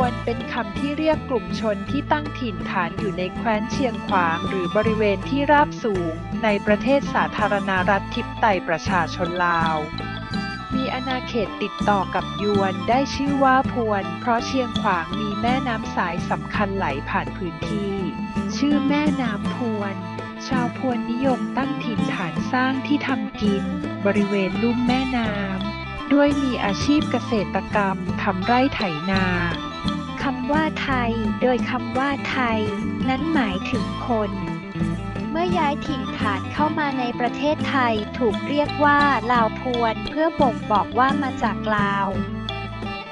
วนเป็นคำที่เรียกกลุ่มชนที่ตั้งถิ่นฐานอยู่ในแคว้นเชียงขวาง หรือบริเวณที่ราบสูง ในประเทศสาธารณรัฐทิพไตประชาชนลาว มีอาณาเขตติดต่อกับยวนได้ชื่อว่าพวน เพราะเชียงขวางมีแม่น้ำสายสำคัญไหลผ่านพื้นที่ ชื่อแม่น้ำพวน ชาวพวนนิยมตั้งถิ่นฐานสร้างที่ทำกิน บริเวณลุ่มแม่น้ำด้วยมีอาชีพเกษตรกรรมทำไร่ไถนาำว่าไทย โดยคำว่าไทย นั้นหมายถึงคน เมื่อย้ายถิ่นฐานเข้ามาในประเทศไทยถูกเรียกว่าลาวพวนเพื่อบ่งบอกว่ามาจากลาว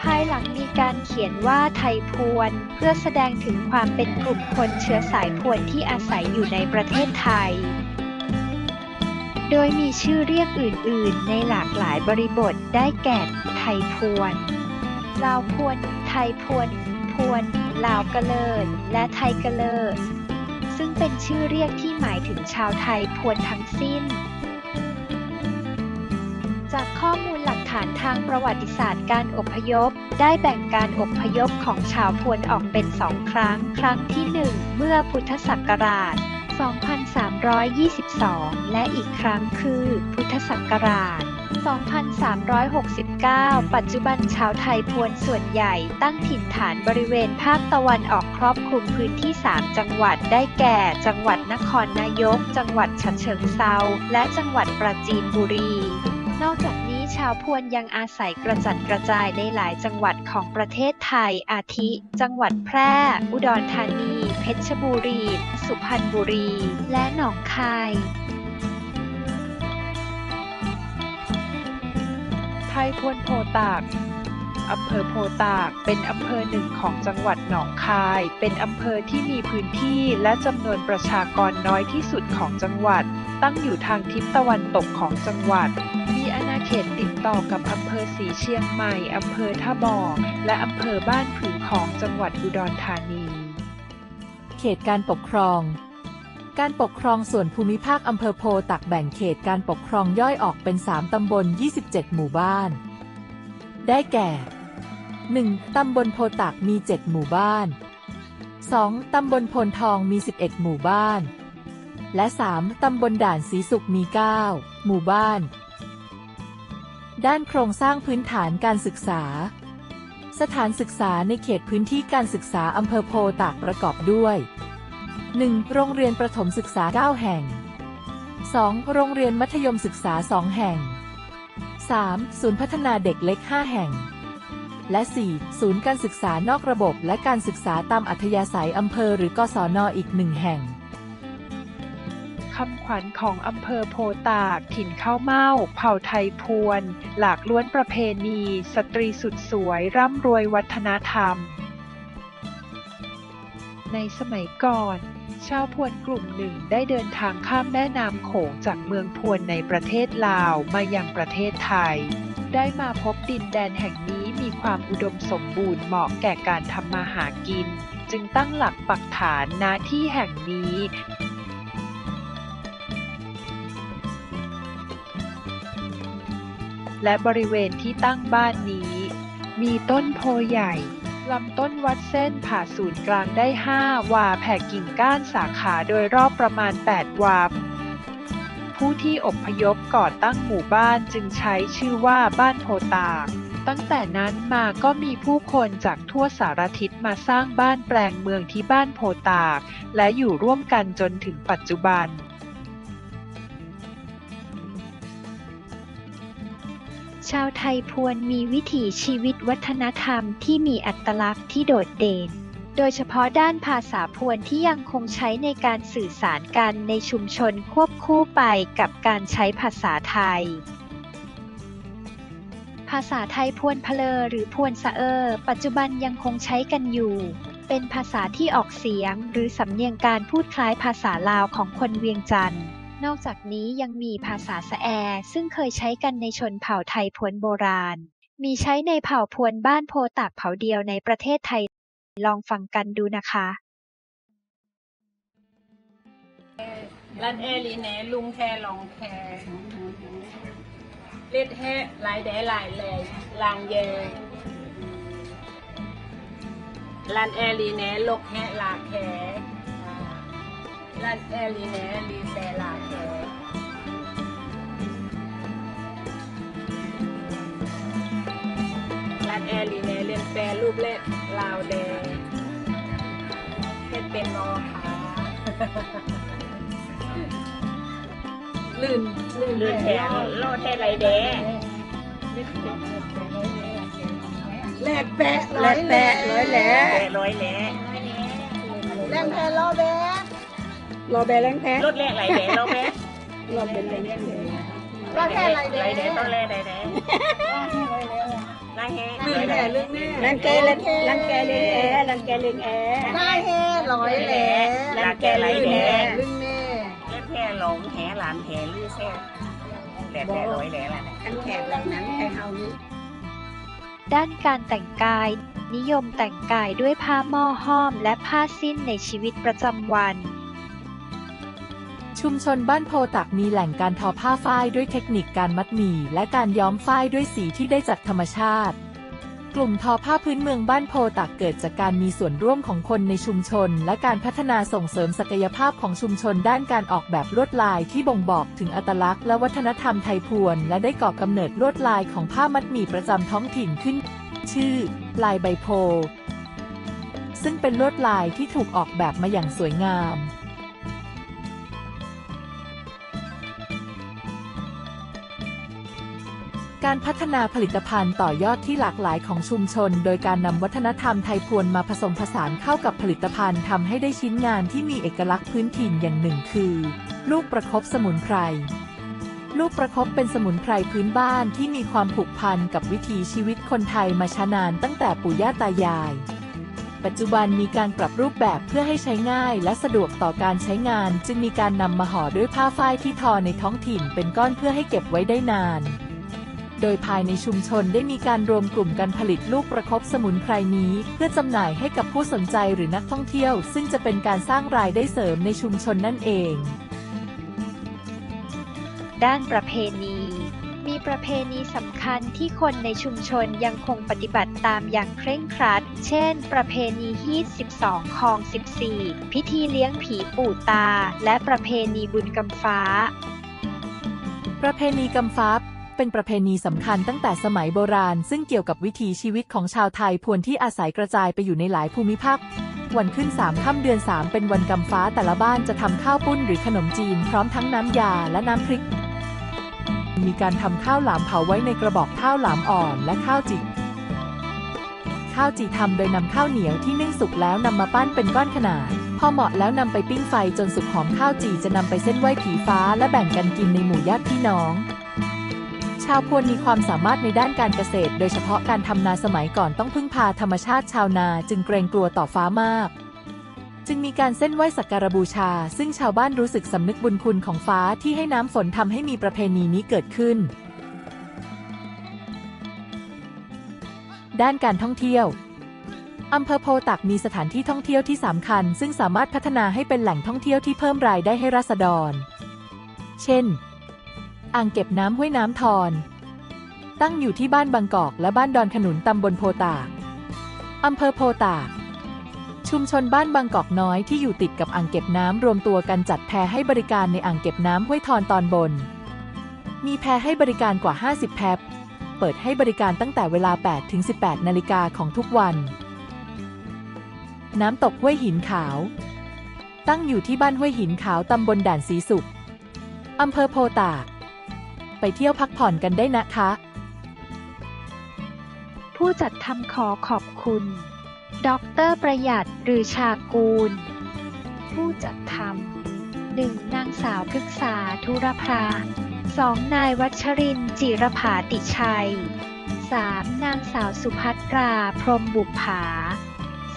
ภายหลังมีการเขียนว่าไทยพวนเพื่อแสดงถึงความเป็นกลุ่มคนเชื้อสายพวนที่อาศัยอยู่ในประเทศไทยโดยมีชื่อเรียกอื่น ๆ ในหลากหลายบริบทได้แก่ ไทยพวน ลาวพวน ไทยพวน วนลาวกะเลิศและไทยกะเลิศซึ่งเป็นชื่อเรียกที่หมายถึงชาวไทยพวนทั้งสิ้น จากข้อมูลหลักฐานทางประวัติศาสตร์การอพยพ ได้แบ่งการอพยพของชาวพวนออกเป็นสองครั้ง ครั้งที่1เมื่อพุทธศักราช 2322 และอีกครั้งคือพุทธศักราช 2369 ปัจจุบันชาวไทยพวนส่วนใหญ่ตั้งถิ่นฐานบริเวณภาคตะวันออกครอบคลุมพื้นที่ 3 จังหวัดได้แก่ จังหวัดนครนายก จังหวัดฉะเชิงเซาและจังหวัดปราจีนบุรี นอกจากนี้ชาวพวนยังอาศัยกระจัดกระจายในหลายจังหวัดของประเทศไทย อาทิ จังหวัดแพร่ อุดรธานี เพชรบุรี สุพรรณบุรี และหนองคาย ไทยพวนโพตากอำเภอโพตากเป็นอำเภอหนึ่งของจังหวัดหนองคาย เป็นอำเภอที่มีพื้นที่และจำนวนประชากรน้อยที่สุดของจังหวัด ตั้งอยู่ทางทิศตะวันตกของจังหวัด มีอาณาเขตติดต่อกับอำเภอสีเชียงใหม่อำเภอท่าบ่อและอำเภอบ้านผือของจังหวัดอุดรธานี เขตการปกครอง การปกครองส่วนภูมิภาคอำเภอโพตักแบ่งเขตการปกครองย่อยออกเป็น 3 ตำบล 27 หมู่บ้าน ได้แก่ 1. ตำบลโพตักมี 7 หมู่บ้าน 2. ตำบลพลทองมี 11 หมู่บ้าน และ 3. ตำบลด่านสีสุขมี 9 หมู่บ้าน ด้านโครงสร้างพื้นฐานการศึกษา สถานศึกษาในเขตพื้นที่การศึกษาอำเภอโพตากประกอบด้วย 1. โรงเรียนประถมศึกษา 9 แห่ง 2. โรงเรียนมัธยมศึกษา 2 แห่ง 3. ศูนย์พัฒนาเด็กเล็ก 5 แห่ง และ 4. ศูนย์การศึกษานอกระบบและการศึกษาตามอัธยาศัยอำเภอหรือกศนออีกหนึ่งแห่งคำขวัญของอำเภอโพตากถิ่นข้าวเม่า เผ่าไทยพวน หลากล้วนประเพณี สตรีสุดสวย ร่ำรวยวัฒนธรรม ในสมัยก่อน ชาวพวนกลุ่มหนึ่งได้เดินทางข้ามแม่น้ำโขงจากเมืองพวนในประเทศลาวมายังประเทศไทย ได้มาพบดินแดนแห่งนี้มีความอุดมสมบูรณ์เหมาะแก่การทำมาหากิน จึงตั้งหลักปักฐานณที่แห่งนี้และบริเวณที่ตั้งบ้านนี้ มีต้นโพใหญ่ ลำต้นวัดเส้นผ่าศูนย์กลางได้ 5 วา แผ่กิ่งก้านสาขาโดยรอบประมาณ 8 วา ผู้ที่อพยพก่อตั้งหมู่บ้านจึงใช้ชื่อว่าบ้านโพตาก ตั้งแต่นั้นมาก็มีผู้คนจากทั่วสารทิศมาสร้างบ้านแปลงเมืองที่บ้านโพตาก และอยู่ร่วมกันจนถึงปัจจุบัน ชาวไทยพวนมีวิถีชีวิตวัฒนธรรมที่มีอัตลักษณ์ที่โดดเด่น โดยเฉพาะด้านภาษาพวนที่ยังคงใช้ในการสื่อสารกันในชุมชนควบคู่ไปกับการใช้ภาษาไทย ภาษาไทยพวนเพลอหรือพวนสะเออปัจจุบันยังคงใช้กันอยู่ เป็นภาษาที่ออกเสียงหรือสำเนียงการพูดคล้ายภาษาลาวของคนเวียงจันทร์ นอกจากนี้ยังมีภาษาสะแอ ซึ่งเคยใช้กันในชนเผ่าไทยพวนโบราณ มีใช้ในเผ่าพวนบ้านโพตากเผ่าเดียวในประเทศไทย ลองฟังกันดูนะคะรัดแอลีแหนลุงแคลองแคเล็ดแฮหลายแดหลายแหลลางเยลันแอรีแหนลกแฮลาแค ลันแอรีแหนลีแซลาแคลันแอรีแหนเรียนแปรรูปเล็ดลาวแดงเฮ็ดเป็นนอขาลื่นลื่นลื่นแขนโลดเทศไรแดงแหลกแปะร้อยแหละร้อยแหละแปะร้อยแหละแรงแพ้รอแบะ รอแบะแรงแพ้รถแรกไรแดงเราแม่รอเป็นแรงแพ้รถแรกไรแดงไรแดงต้นแรกไรแดงไรแฮลื่นแห่ลื่นแน่รังแกรังรังแกเลงแอรังแกเลงแอได้แห่ร้อยแหละรังแกไรแดงลื่นแน่เล่นแค่หลงแหหลานแหลือแซ่แหล่แหล่ร้อยแหล่ละอันแขกแบบนั้นใครเฮานี้ด้านการแต่งกาย นิยมแต่งกายด้วยผ้าหม้อห้อมและผ้าสิ้นในชีวิตประจำวัน ชุมชนบ้านโพตักมีแหล่งการทอผ้าฝ้ายด้วยเทคนิคการมัดหมี่ และการย้อมฝ้ายด้วยสีที่ได้จากธรรมชาติ กลุ่มทอผ้าพื้นเมืองบ้านโพตักเกิดจากการมีส่วนร่วมของคนในชุมชน และการพัฒนาส่งเสริมศักยภาพของชุมชนด้านการออกแบบลวดลายที่บ่งบอกถึงอัตลักษณ์และวัฒนธรรมไทยพวน และได้ก่อกำเนิดลวดลายของผ้ามัดหมี่ประจำท้องถิ่นขึ้น ชื่อ ลายใบโพซึ่งเป็นลวดลายที่ถูกออกแบบมาอย่างสวยงาม การพัฒนาผลิตภัณฑ์ต่อยอดที่หลากหลายของชุมชน โดยการนำวัฒนธรรมไทยพวนมาผสมผสานเข้ากับผลิตภัณฑ์ทำให้ได้ชิ้นงานที่มีเอกลักษณ์พื้นถิ่นอย่างหนึ่งคือ ลูกประคบสมุนไพรลูกประคบเป็นสมุนไพรพื้นบ้านที่มีความผูกพันกับวิถีชีวิตคนไทยมาช้านานตั้งแต่ปู่ย่าตายาย ปัจจุบันมีการปรับรูปแบบเพื่อให้ใช้ง่ายและสะดวกต่อการใช้งาน จึงมีการนำมาห่อด้วยผ้าฝ้ายที่ทอในท้องถิ่นเป็นก้อนเพื่อให้เก็บไว้ได้นาน โดยภายในชุมชนได้มีการรวมกลุ่มการผลิตลูกประคบสมุนไพรนี้ เพื่อจำหน่ายให้กับผู้สนใจหรือนักท่องเที่ยว ซึ่งจะเป็นการสร้างรายได้เสริมในชุมชนนั่นเอง ด้านประเพณี มีประเพณีสำคัญที่คนในชุมชนยังคงปฏิบัติตามอย่างเคร่งครัด เช่น ประเพณีฮีด12คอง14 พิธีเลี้ยงผีปู่ตา และประเพณีบุญกำฟ้าประเพณีกำฟ้า เป็นประเพณีสำคัญตั้งแต่สมัยโบราณ ซึ่งเกี่ยวกับวิถีชีวิตของชาวไทยพวนที่อาศัยกระจายไปอยู่ในหลายภูมิภาค วันขึ้นสามค่ำเดือน3เป็นวันกำฟ้าแต่ละบ้านจะทำข้าวปุ้นหรือขนมจีน พร้อมทั้งน้ำยาและน้ำพริก มีการทำข้าวหลามเผาไว้ในกระบอกข้าวหลามอ่อนและข้าวจิกข้าวจีทำโดยนำข้าวเหนียวที่นึ่งสุกแล้วนำมาปั้นเป็นก้อนขนาด พอเหมาะแล้วนำไปปิ้งไฟจนสุกหอมข้าวจีจะนำไปเส้นไหว้ผีฟ้าและแบ่งกันกินในหมู่ญาติพี่น้อง ชาวพวนมีความสามารถในด้านการเกษตร โดยเฉพาะการทำนาสมัยก่อนต้องพึ่งพาธรรมชาติชาวนาจึงเกรงกลัวต่อฟ้ามาก จึงมีการเส้นไหว้สักการบูชา ซึ่งชาวบ้านรู้สึกสำนึกบุญคุณของฟ้าที่ให้น้ำฝนทำให้มีประเพณีนี้เกิดขึ้น ด้านการท่องเที่ยวอำเภอโพตักมีสถานที่ท่องเที่ยวที่สำคัญ ซึ่งสามารถพัฒนาให้เป็นแหล่งท่องเที่ยวที่เพิ่มรายได้ให้ราษฎร เช่น อ่างเก็บน้ำห้วยน้ำทอน ตั้งอยู่ที่บ้านบางกอกและบ้านดอนขนุนตำบลโพตากอำเภอโพตาก ชุมชนบ้านบางกอกน้อยที่อยู่ติดกับอ่างเก็บน้ำรวมตัวกันจัดแพให้บริการในอ่างเก็บน้ำห้วยทอนตอนบน มีแพให้บริการกว่า 50 แพเปิดให้บริการตั้งแต่เวลา 8 ถึง 18 นาฬิกาของทุกวัน น้ำตกห้วยหินขาว ตั้งอยู่ที่บ้านห้วยหินขาวตำบลด่านสีสุขอำเภอโพตาก ไปเที่ยวพักผ่อนกันได้นะคะ ผู้จัดทำขอขอบคุณ ดรประหยัดหรือชากูล ผู้จัดทำหนึ่งนางสาวพฤกษาธุรพราสองนายวัชรินจิรภาติชัยสามนางสาวสุภัตรา พรมบุปผา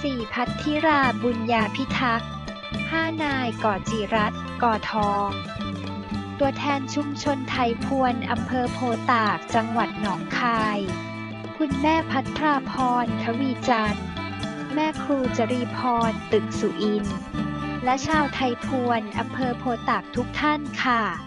สี่พัทธิราบุญญาพิทักษ์ห้านายก่อจิรัตก่อทอง ตัวแทนชุมชนไทยพวนอำเภอโพตาก จังหวัดหนองคาย คุณแม่พัทราพรทวีจันทร์ แม่ครูจรีพร ตึกสุอิน และชาวไทยพวนอำเภอโพตากทุกท่านค่ะ